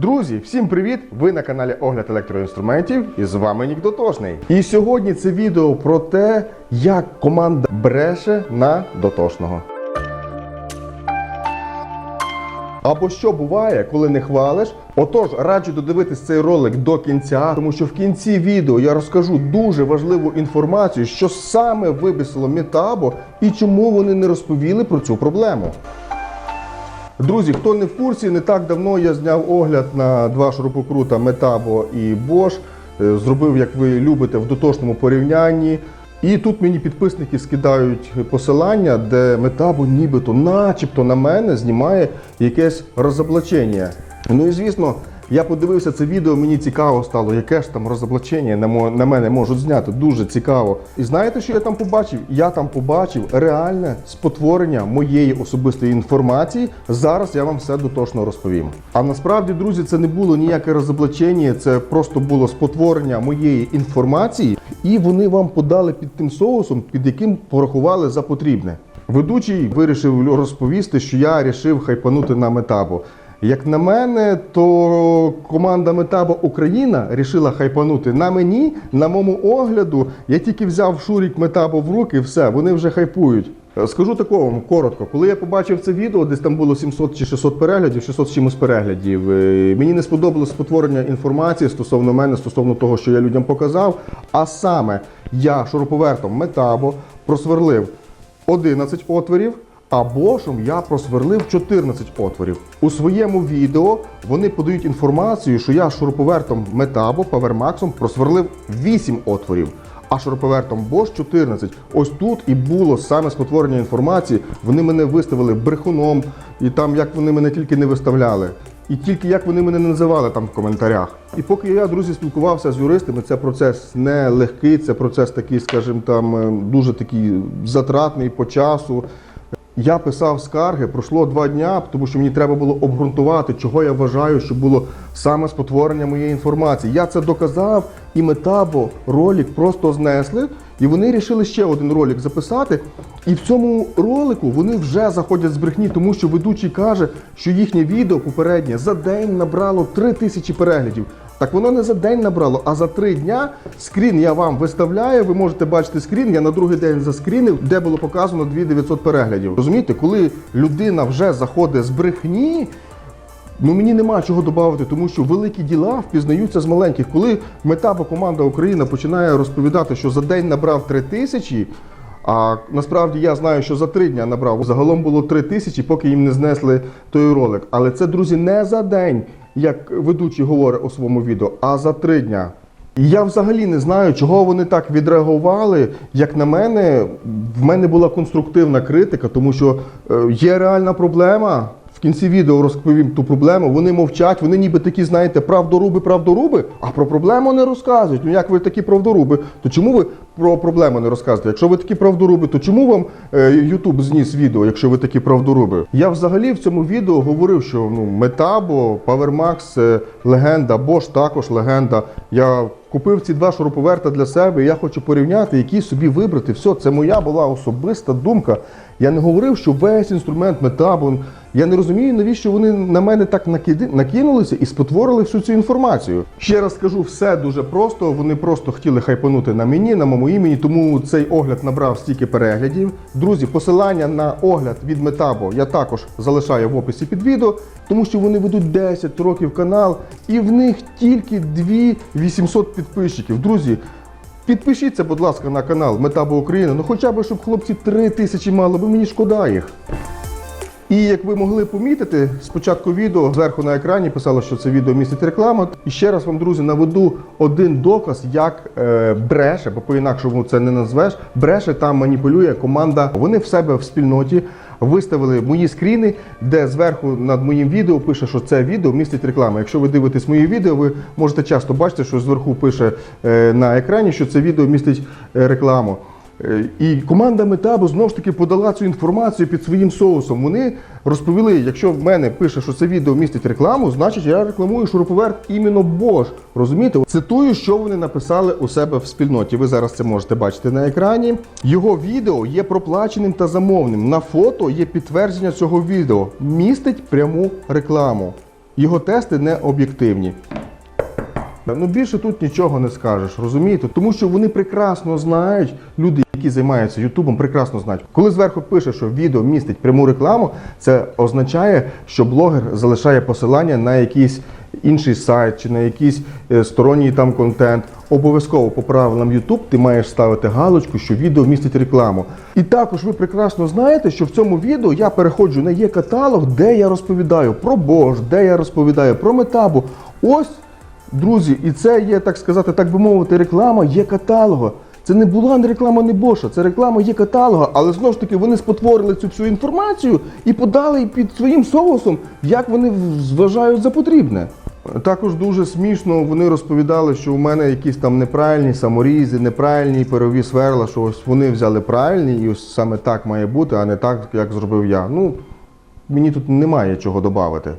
Друзі, всім привіт! Ви на каналі Огляд електроінструментів і з вами Нік Дотошний. І сьогодні це відео про те, як команда бреше на дотошного. Або що буває, коли не хвалиш. Отож, раджу додивитись цей ролик до кінця, тому що в кінці відео я розкажу дуже важливу інформацію, що саме вибісило Метабо і чому вони не розповіли про цю проблему. Друзі, хто не в курсі, не так давно я зняв огляд на два шурупокрута Metabo і Bosch. Е, Зробив, як ви любите, в дотошному порівнянні. І тут мені підписники скидають посилання, де Metabo нібито, начебто на мене знімає якесь розоблачення. Ну і звісно, я подивився це відео, мені цікаво стало, яке ж там розоблачення на, мене можуть зняти. Дуже цікаво. І знаєте, що я там побачив? Я там побачив реальне спотворення моєї особистої інформації. Зараз я вам все дотошно розповім. А насправді, друзі, це не було ніяке розоблачення, це просто було спотворення моєї інформації, і вони вам подали під тим соусом, під яким порахували за потрібне. Ведучий вирішив розповісти, що я рішив хайпанути на метабо. Як на мене, то команда Метабо Україна рішила хайпанути на мені, на моєму огляду. Я тільки взяв шурік Метабо в руки, все, вони вже хайпують. Е, Скажу такого коротко, коли я побачив це відео, десь там було 700 чи 600 переглядів, 600 з чимось переглядів. е, Мені не сподобалось спотворення інформації стосовно мене, стосовно того, що я людям показав. А саме я шуруповертом Метабо просверлив 11 отворів. А бошом я просверлив 14 отворів. У своєму відео вони подають інформацію, що я шуруповертом Metabo Powermax просверлив 8 отворів, а шуруповертом Bosch 14. Ось тут і було саме спотворення інформації. Вони мене виставили брехуном, і там як вони мене тільки не виставляли. І тільки як вони мене не називали там в коментарях. І поки я, друзі, спілкувався з юристами, це процес не легкий, це процес такий, скажімо, там е, дуже такий затратний по часу. Я писав скарги, пройшло два дня, тому що мені треба було обґрунтувати, чого я вважаю, що було саме спотворення моєї інформації. Я це доказав, і Метабо ролик просто знесли, і вони вирішили ще один ролик записати. І в цьому ролику вони вже заходять з брехні, тому що ведучий каже, що їхнє відео попереднє за день набрало 3 тисячі переглядів. Так воно не за день набрало, а за три дня скрін я вам виставляю. Ви можете бачити скрін. Я на другий день заскрінив, де було показано 2900 переглядів. Розумієте, коли людина вже заходить з брехні. Ну мені нема чого додати, тому що великі діла впізнаються з маленьких. Коли метабо команда Україна починає розповідати, що за день набрав 3 тисячі, а насправді я знаю, що за три дня набрав. Загалом було 3 тисячі, поки їм не знесли той ролик. Але це, друзі, не за день, як ведучий говорить у своєму відео, а за три дня. І я взагалі не знаю, чого вони так відреагували. Як на мене, в мене була конструктивна критика, тому що е, є реальна проблема. В кінці відео розповім ту проблему. Вони мовчать, вони ніби такі, знаєте, правдоруби, правдоруби, а про проблему не розказують. Ну як ви такі правдоруби, то чому ви про проблему не розказуєте? Якщо ви такі правдоруби, то чому вам Ютуб зніс відео, якщо ви такі правдоруби? Я взагалі в цьому відео говорив, що ну Метабо, це легенда, Bosch також легенда. Я купив ці два шуруповерта для себе. і Я хочу порівняти, які собі вибрати. Все, це моя була особиста думка. Я не говорив, що весь інструмент Метабо. Я не розумію, навіщо вони на мене так накинулися і спотворили всю цю інформацію. Ще раз скажу, все дуже просто. Вони просто хотіли хайпанути на мені, на моєму імені, тому цей огляд набрав стільки переглядів. Друзі, посилання на огляд від Метабо я також залишаю в описі під відео, тому що вони ведуть 10 років канал, і в них тільки 2800 підписчиків. Друзі. Підпишіться, будь ласка, на канал Метабо Україна. Ну хоча б, щоб хлопці 3 тисячі мали, бо мені шкода їх. І як ви могли помітити, спочатку відео зверху на екрані писало, що це відео містить рекламу. І ще раз вам, друзі, наведу один доказ, як е, бреше, бо по-інакшому це не назвеш. Бреше там маніпулює команда. Вони в себе в спільноті виставили мої скріни, де зверху над моїм відео пише, що це відео містить реклама. Якщо ви дивитесь мої відео, ви можете часто бачити, що зверху пише е, на екрані, що це відео містить е, рекламу. Е, І команда Метабо знову ж таки подала цю інформацію під своїм соусом. Вони розповіли, якщо в мене пише, що це відео містить рекламу, значить я рекламую шуруповерт іменно Bosch. Розумієте? Цитую, що вони написали у себе в спільноті. Ви зараз це можете бачити на екрані. Його відео є проплаченим та замовним. На фото є підтвердження цього відео. Містить пряму рекламу. його тести не об'єктивні. Ну більше тут нічого не скажеш, розумієте? Тому що вони прекрасно знають, люди, які займаються Ютубом, прекрасно знають. Коли зверху пише, що відео містить пряму рекламу, це означає, що блогер залишає посилання на якийсь інший сайт чи на якийсь е, сторонній там контент. Обов'язково по правилам YouTube ти маєш ставити галочку, що відео містить рекламу. І також ви прекрасно знаєте, що в цьому відео я переходжу на є каталог, де я розповідаю про Bosch, де я розповідаю про метабу. Ось Друзі, і це є, так сказати, так би мовити, реклама є каталога. Це не була не реклама не Боша, це реклама є каталога, але знову ж таки вони спотворили цю всю інформацію і подали під своїм соусом, як вони вважають за потрібне. Також дуже смішно вони розповідали, що у мене якісь там неправильні саморізи, неправильні перові сверла, що ось вони взяли правильні, і ось саме так має бути, а не так, як зробив я. Ну, мені тут немає чого додати.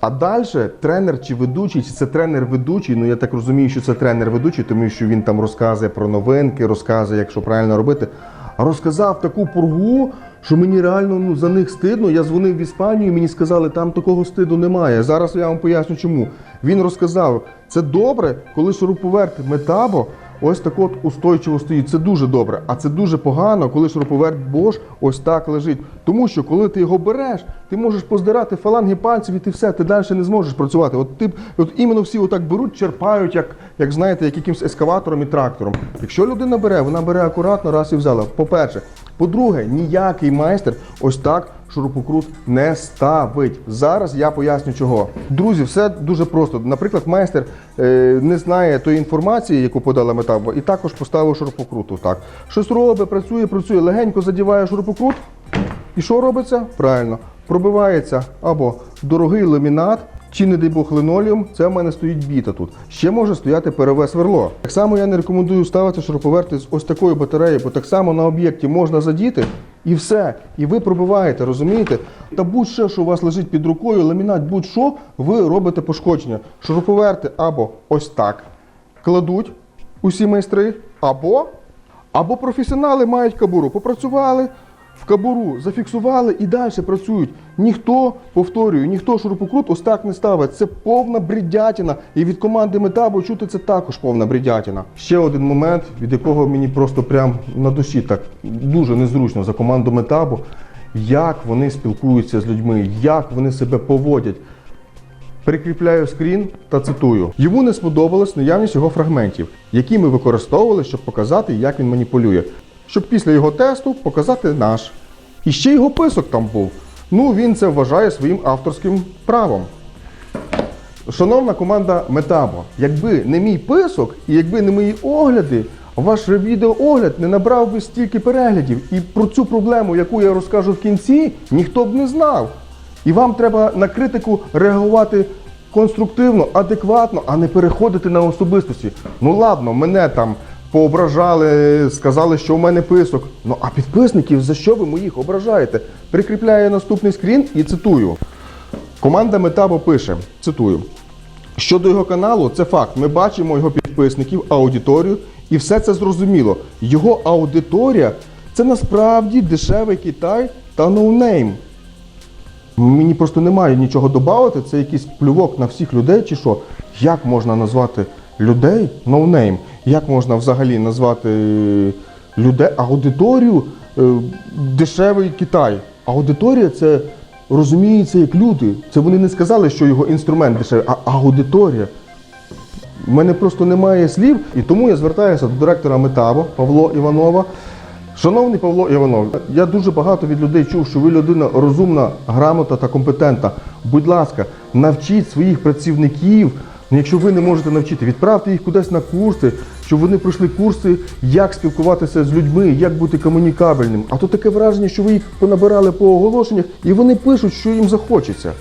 А далі тренер чи ведучий, чи це тренер ведучий, ну я так розумію, що це тренер ведучий, тому що він там розказує про новинки, розказує, як що правильно робити. А розказав таку пургу, що мені реально ну, за них стидно. Я дзвонив в Іспанію, мені сказали, там такого стиду немає. Зараз я вам поясню, чому. Він розказав, це добре, коли шуруповерт метабо ось так от устойчиво стоїть. Це дуже добре. А це дуже погано, коли шуруповерт Bosch ось так лежить. Тому що коли ти його береш, ти можеш поздирати фаланги пальців і ти все, ти далі не зможеш працювати. От ти от іменно всі отак беруть, черпають, як, як знаєте, як якимсь ескаватором і трактором. Якщо людина бере, вона бере акуратно, раз і взяла. По-перше. По-друге, ніякий майстер ось так шурупокрут не ставить. Зараз я поясню чого. Друзі, все дуже просто. Наприклад, майстер е, не знає тої інформації, яку подала метаба, і також поставив шурупокруту. Так. Щось робить, працює, працює, легенько задіває шурупокрут. І що робиться? Правильно, пробивається або дорогий ламінат, чи, не дай Бог, линолеум, це в мене стоїть біта тут. Ще може стояти перове сверло. Так само я не рекомендую ставити шуруповерти з ось такою батареєю, бо так само на об'єкті можна задіти і все. І ви пробиваєте, розумієте? Та будь-що, що у вас лежить під рукою, ламінат, будь-що, ви робите пошкодження. Шуруповерти або ось так кладуть усі майстри, або, або професіонали мають кабуру. Попрацювали в кабуру, зафіксували і далі працюють. Ніхто, повторюю, ніхто шурупокрут ось так не ставить. Це повна бредятіна. І від команди Метабо чути це також повна бредятіна. Ще один момент, від якого мені просто прям на душі так дуже незручно за команду Метабо. Як вони спілкуються з людьми, як вони себе поводять. Прикріпляю скрін та цитую: йому не сподобалась наявність його фрагментів, які ми використовували, щоб показати, як він маніпулює. Щоб після його тесту показати наш. І ще його писок там був. Ну, він це вважає своїм авторським правом. Шановна команда Метабо, якби не мій писок і якби не мої огляди, ваш відеоогляд не набрав би стільки переглядів. І про цю проблему, яку я розкажу в кінці, ніхто б не знав. І вам треба на критику реагувати конструктивно, адекватно, а не переходити на особистості. Ну ладно, мене там поображали, сказали, що у мене писок. Ну а підписників за що ви моїх ображаєте? Прикріпляю наступний скрін і цитую. Команда Метабо пише: цитую. Щодо його каналу, це факт. Ми бачимо його підписників, аудиторію, і все це зрозуміло. Його аудиторія це насправді дешевий Китай та ноунейм. Мені просто немає нічого додати, це якийсь плювок на всіх людей чи що. Як можна назвати людей ноунейм? Як можна взагалі назвати людей аудиторію е, дешевий Китай? Аудиторія це розуміється як люди. Це вони не сказали, що його інструмент дешевий, а аудиторія. У мене просто немає слів, і тому я звертаюся до директора Метабо Павло Іванова. Шановний Павло Іванов, я дуже багато від людей чув, що ви людина розумна, грамотна та компетентна. Будь ласка, навчіть своїх працівників. Ну, якщо ви не можете навчити, відправте їх кудись на курси, щоб вони пройшли курси, як спілкуватися з людьми, як бути комунікабельним. А то таке враження, що ви їх понабирали по оголошеннях, і вони пишуть, що їм захочеться.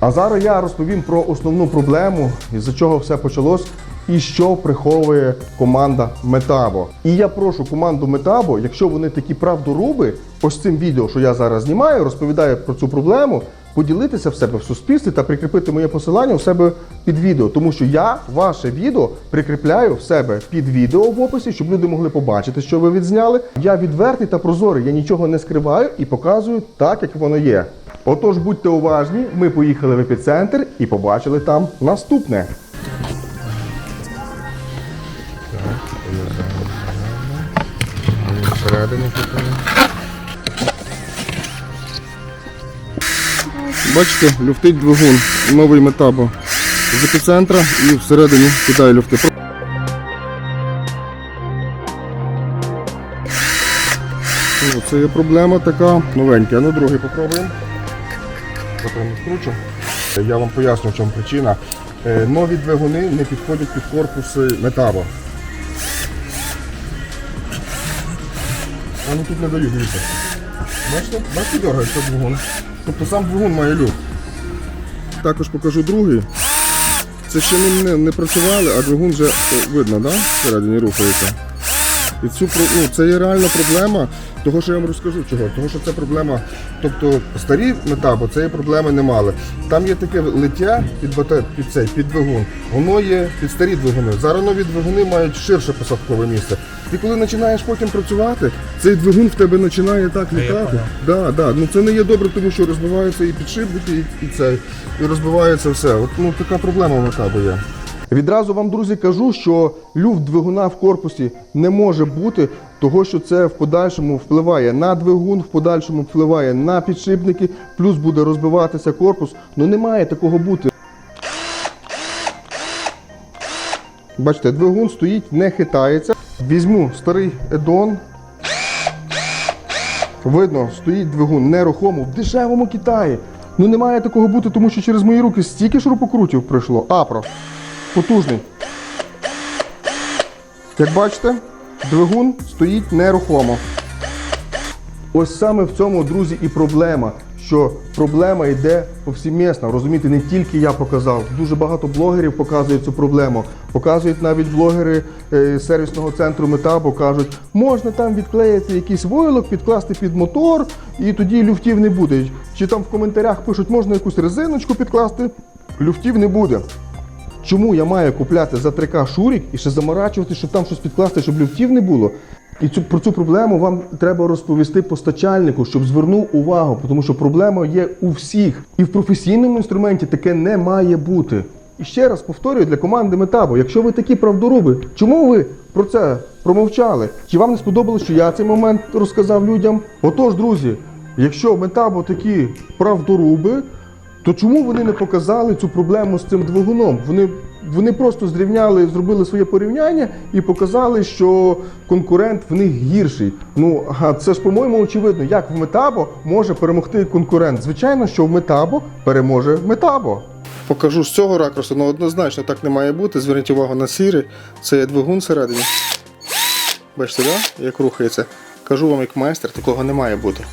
А зараз я розповім про основну проблему, із-за чого все почалось, і що приховує команда Метабо. І я прошу команду Метабо, якщо вони такі правдоруби, ось цим відео, що я зараз знімаю, розповідаю про цю проблему, поділитися в себе в суспільстві та прикріпити моє посилання у себе під відео. Тому що я ваше відео прикріпляю в себе під відео в описі, щоб люди могли побачити, що ви відзняли. Я відвертий та прозорий, я нічого не скриваю і показую так, як воно є. Отож, будьте уважні, ми поїхали в епіцентр і побачили там наступне. Бачите, люфтить двигун, новий метабо з епіцентра і всередині кидає люфти. Ну, це є проблема така новенька. Ну, другий попробуємо. Скручу. Я вам поясню, в чому причина. Е, Нові двигуни не підходять під корпуси метабо. Вони тут не дають дивіться. Бачите, бачите, дергається двигун. Тобто сам двигун має люк. Також покажу другий. Це ще не, не, не працювали, а двигун вже о, видно, да? всередині рухається. І цю ну, це є реальна проблема, того, що я вам розкажу чого. Того, що це проблема. Тобто старі метабо цієї проблеми не мали. Там є таке лиття під бате, під цей, під двигун. Воно є під старі двигуни. Зараз нові двигуни мають ширше посадкове місце. Ти коли починаєш потім працювати, цей двигун в тебе починає так літати. Да, да. Ну це не є добре, тому що розбиваються і підшипники, і, і цей, і розбивається все. От ну така проблема в метабо є. Відразу вам, друзі, кажу, що люфт двигуна в корпусі не може бути, того що це в подальшому впливає на двигун, в подальшому впливає на підшипники, плюс буде розбиватися корпус. Ну не має такого бути. Бачите, двигун стоїть, не хитається. Візьму старий едон. Видно, стоїть двигун нерухомо в дешевому Китаї. Ну не має такого бути, тому що через мої руки стільки шурупокрутів пройшло. Апро. Потужний. Як бачите, двигун стоїть нерухомо. Ось саме в цьому, друзі, і проблема. Що проблема йде повсімісно. Розумієте, не тільки я показав. Дуже багато блогерів показують цю проблему. Показують навіть блогери е, сервісного центру Метабо, кажуть, можна там відклеїти якийсь войлок, підкласти під мотор, і тоді люфтів не буде. Чи там в коментарях пишуть, можна якусь резиночку підкласти, люфтів не буде. Чому я маю купляти за 3К шурік і ще заморачувати, щоб там щось підкласти, щоб люфтів не було? І цю, про цю проблему вам треба розповісти постачальнику, щоб звернув увагу, тому що проблема є у всіх. І в професійному інструменті таке не має бути. І ще раз повторюю для команди Метабо, якщо ви такі правдоруби, чому ви про це промовчали? Чи вам не сподобалось, що я цей момент розказав людям? Отож, друзі, якщо Метабо такі правдоруби, то чому вони не показали цю проблему з цим двигуном? Вони, вони просто зрівняли, зробили своє порівняння і показали, що конкурент в них гірший. Ну а це ж, по-моєму, очевидно, як в Метабо може перемогти конкурент. Звичайно, що в Метабо переможе Метабо. Покажу з цього ракурсу, але однозначно так не має бути. Зверніть увагу на сірий. Це є двигун всередині. Бачите, да? як рухається. Кажу вам як майстер, такого не має бути.